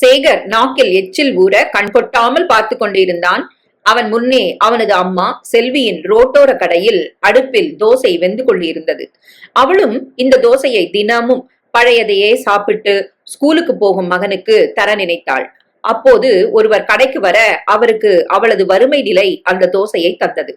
சேகர் நாக்கில் எச்சில் ஊற கண் கொட்டாமல் பார்த்து கொண்டிருந்தான். அவன் முன்னே அவனது அம்மா செல்வியின் ரோட்டோர கடையில் அடுப்பில் தோசை வெந்து கொண்டிருந்தது. அவளும் இந்த தோசையை தினமும் பழையதையே சாப்பிட்டு ஸ்கூலுக்கு போகும் மகனுக்கு தர நினைத்தாள். அப்போது ஒருவர் கடைக்கு வர அவருக்கு அவளது வறுமை நிலை அந்த தோசையை தந்தது.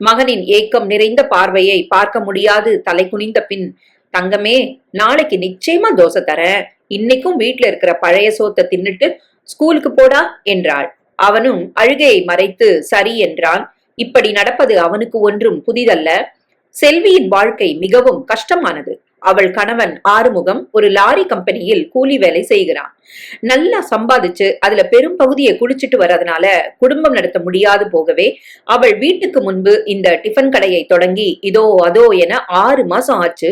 மகனின் ஏக்கம் நிறைந்த பார்வையை பார்க்க முடியாது தலை குனிந்த பின் தங்கமே நாளைக்கு நிச்சயமா தோசை தரேன். இன்னைக்கும் வீட்ல இருக்கிற பழைய சோத்தை தின்னுட்டு ஸ்கூலுக்கு போடா என்றாள். அவனும் அழுகையை மறைத்து சரி என்றான். இப்படி நடப்பது அவனுக்கு ஒன்றும் புதிதல்ல. செல்வியின் வாழ்க்கை மிகவும் கஷ்டமானது. அவள் கணவன் ஆறுமுகம் ஒரு லாரி கம்பெனியில் கூலி வேலை செய்கிறான். நல்லா சம்பாதிச்சு அதுல பெரும் பகுதியை குடிச்சிட்டு வர்றதுனால குடும்பம் நடத்த முடியாது போகவே அவள் வீட்டுக்கு முன்பு இந்த டிஃபன் கடையை தொடங்கி இதோ அதோ என ஆறு மாசம் ஆச்சு.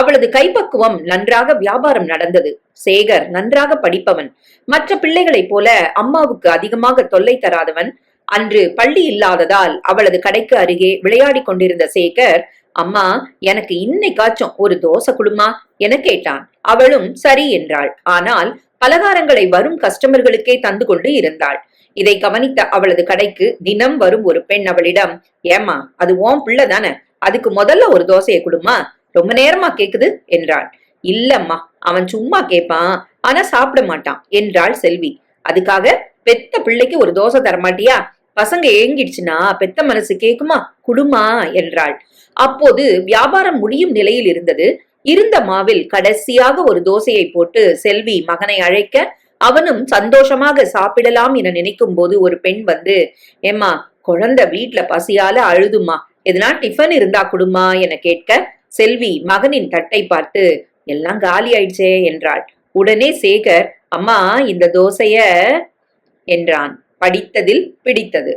அவளது கைப்பக்குவம் நன்றாக வியாபாரம் நடந்தது. சேகர் நன்றாக படிப்பவன். மற்ற பிள்ளைகளைப் போல அம்மாவுக்கு அதிகமாக தொல்லை தராதவன். அன்று பள்ளி இல்லாததால் அவளது கடைக்கு அருகே விளையாடிக் கொண்டிருந்த சேகர் அம்மா எனக்கு இன்னைக்காச்சும் ஒரு தோசை குடுமா? என கேட்டான். அவளும் சரி என்றாள். ஆனால் பலகாரங்களை வரும் கஸ்டமர்களுக்கே தந்து கொண்டு இருந்தாள். இதை கவனித்த அவளது கடைக்கு தினம் வரும் ஒரு பெண் அவளிடம் ஏமா அது ஓம் பிள்ளை தானே? அதுக்கு முதல்ல ஒரு தோசையை குடுமா? ரொம்ப நேரமா கேக்குது என்றாள். இல்லம்மா அவன் சும்மா கேட்பான் ஆனா சாப்பிட மாட்டான் என்றாள் செல்வி. அதுக்காக பெத்த பிள்ளைக்கு ஒரு தோசை தரமாட்டியா? பசங்க ஏங்கிடுச்சுன்னா பெத்த மனசு கேக்குமா? குடுமா? என்றாள். அப்போது வியாபாரம் முடியும் நிலையில் இருந்தது. இருந்த மாவில் கடைசியாக ஒரு தோசையை போட்டு செல்வி மகனை அழைக்க அவனும் சந்தோஷமாக சாப்பிடலாம் என நினைக்கும் போது ஒரு பெண் வந்து ஏம்மா குழந்தை வீட்டுல பசியால அழுதுமா? எதனா டிஃபன் இருந்தா குடுமா? என கேட்க செல்வி மகனின் தட்டை பார்த்து எல்லாம் காலி ஆயிடுச்சே என்றாள். உடனே சேகர் அம்மா இந்த தோசைய என்றான். படித்ததில் பிடித்தது.